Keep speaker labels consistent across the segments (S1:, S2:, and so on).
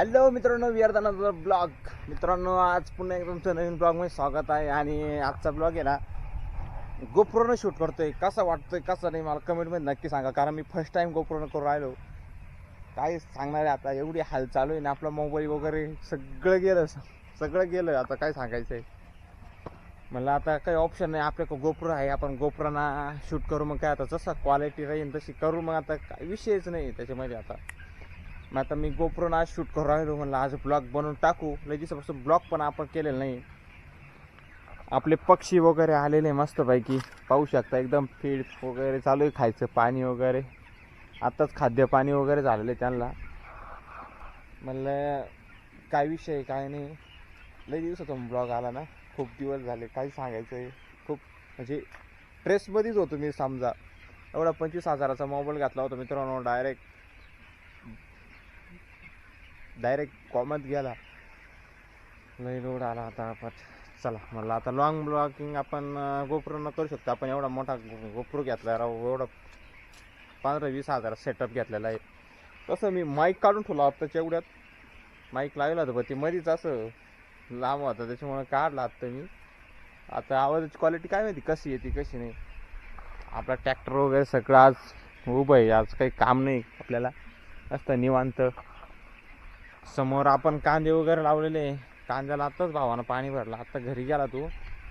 S1: Hello मित्रांनो विहारदानाचा blog मित्रांनो आज पुन्हा एक तुमचं नवीन ब्लॉगमध्ये स्वागत आहे आणि आजचा ब्लॉग आहे ना गोप्रोनं शूट करतोय. कसा वाटतोय कसा नाही मला कमेंटमध्ये नक्की सांगा. कारण मी फर्स्ट टाइम गोप्रोनं करून राहिलो. काय सांगणार आहे आता? एवढी हाल चालू आहे ना आपला मोबाईल वगैरे सगळं गेलं. सगळं गेलं. आता काय सांगायचं आहे? मला आता काही ऑप्शन नाही. आपल्याकडे गोप्रो आहे. आपण गोप्रोना शूट करू मग काय आता? जसा क्वालिटी राहील तशी करू मग आता. काय विषयच नाही त्याच्यामध्ये आता. मग आता मी गोप्रोन आज शूट करू राहिलो म्हणलं आज ब्लॉग बनवून टाकू. लय दिवसापासून ब्लॉग पण आपण केलेलं नाही. आपले पक्षी वगैरे आलेले मस्तपैकी. पाहू शकता एकदम फीड वगैरे चालू आहे खायचं पाणी वगैरे. आत्ताच खाद्य पाणी वगैरे झालेलं आहे त्यांना. म्हणलं काय विषय काय नाही. लय दिवसातून ब्लॉग आला ना. खूप दिवस झाले काही सांगायचं आहे खूप म्हणजे ट्रेसमध्येच होतो मी समजा. एवढा पंचवीस हजाराचा मोबाईल घातला होता मित्रांनो डायरेक्ट डायरेक्ट कॉमत गेला. लई रोड आला आता पण चला म्हणलं आता लॉंग ब्लॉकिंग आपण गोप्रो करू शकतो. आपण एवढा मोठा गोप्रो घेतला राव एवढा पंधरा वीस हजार सेटअप घेतलेला आहे. तसं मी माईक काढून ठेवला होता चेवड्यात एवढ्यात माईक लावला होता पण ते मध्येच असं लांब होता त्याच्यामुळे काढला आत्ता मी. आता आवाजाची क्वालिटी काय माहिती कशी येते कशी नाही. आपला ट्रॅक्टर वगैरे सगळं आज उभं आहे आज काही काम नाही आपल्याला. असतं निवांत. समोर आपण कांदे वगैरे लावलेले कांद्याला आत्ताच भावानं पाणी भरलं. आत्ता घरी गेला तो.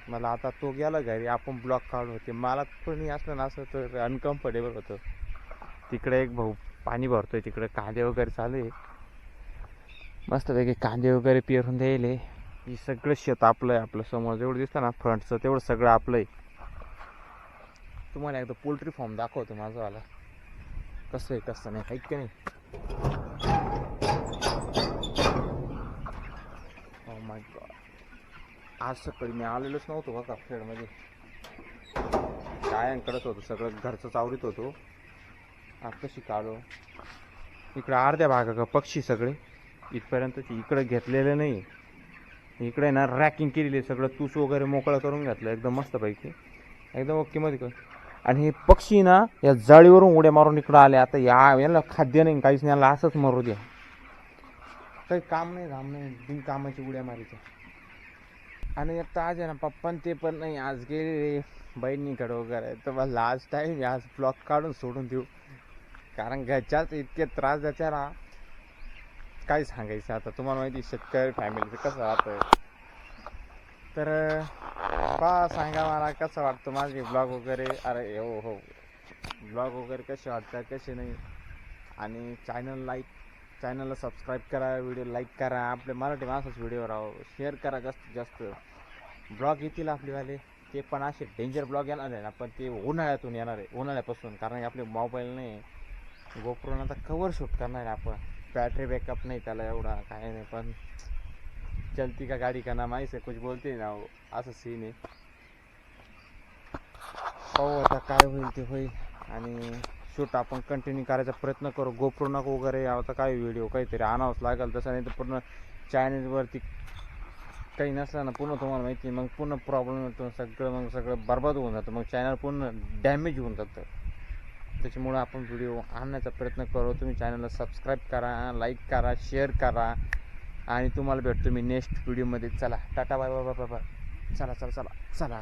S1: मला आता तो गेला घरी. आपण ब्लॉक काढून होते. मला कोणी असलं ना असं तर अनकम्फर्टेबल होतं. तिकडे एक भाऊ पाणी भरतोय. तिकडे कांदे वगैरे चालू आहे. मस्तपैकी कांदे वगैरे पेरून द्यायले. हे सगळं शेत आपलं आहे. आपलं समोर जेवढं दिसतं ना फ्रंटचं तेवढं सगळं आपलं आहे. तुम्हाला एकदा पोल्ट्री फॉर्म दाखवतो माझंवाला कसं आहे कसं नाही. ऐक नाही? माय गॉड आज सकाळी मी आलेलोच नव्हतो बघा खेळमध्ये. गायांकडेच होतो सगळं घरचं चावरीत होतो. आता कशी काढो? इकडे अर्ध्या भागा का पक्षी सगळे. इथपर्यंतची इकडे घेतलेलं नाही. इकडे ना रॅकिंग केलेली आहे सगळं. तूस वगैरे मोकळं करून घेतलं एकदम मस्तपैकी. एकदम ओके मध्ये आणि हे पक्षी ना या जाळीवरून उड्या मारून इकडं आले. आता या याला खाद्य नाही काहीच नाही. याला असंच मरू द्या. काही काम नाही धाम नाही. बिन कामाची उड्या मारीच्या आणि आता आज आहे ना पप्पा ते पण नाही आज गेले बहिणीकडे वगैरे तर मला लास्ट टाईम आज ब्लॉक काढून सोडून देऊ. कारण घरच्याच इतके त्रास द्यायच्या ना. काय सांगायचं आता? तुम्हाला माहिती आहे, शेतकरी फॅमिलीचं कसं राहतं तर पा सांगा मला कसं वाटतं माझे ब्लॉग वगैरे? अरे हो हो. ब्लॉग वगैरे कसे वाटतात कसे नाही? आणि चॅनल लाईक चॅनलला सबस्क्राईब करा व्हिडिओ लाईक करा आपले मराठी माणसाच व्हिडिओ राहो शेअर करा जास्तीत जास्त. ब्लॉग येतील आपलेवाले ते पण असे डेंजर ब्लॉग येणार आहे ना पण ते उन्हाळ्यातून येणार आहे उन्हाळ्यापासून कारण की आपले मोबाईल नाही. गोप्रोन आता कवर शूट करणार आहे आपण. बॅटरी बॅकअप नाही त्याला एवढा काय नाही पण चलती का गाडी का माहीस आहे कुछ बोलते ना असं सीन आहे. पाहू आता काय होईल ते होईल. आणि शूट आपण कंटिन्यू करायचा प्रयत्न करू. गोप्रो नको वगैरे आता काय व्हिडिओ काहीतरी आणावंच लागेल. तसं नाही तर पूर्ण चॅनेलवरती काही नसलं ना पूर्ण तुम्हाला माहिती मग पूर्ण प्रॉब्लेम येतो सगळं मग सगळं बरबाद होऊन जातं. मग चॅनल पूर्ण डॅमेज होऊन जातं. त्याच्यामुळं आपण व्हिडिओ आणण्याचा प्रयत्न करू. तुम्ही चॅनलला सबस्क्राईब करा लाईक करा शेअर करा. आणि तुम्हाला भेटतो मी नेक्स्ट व्हिडिओमध्ये चला tata bye bye bye bye चला चला चला चला.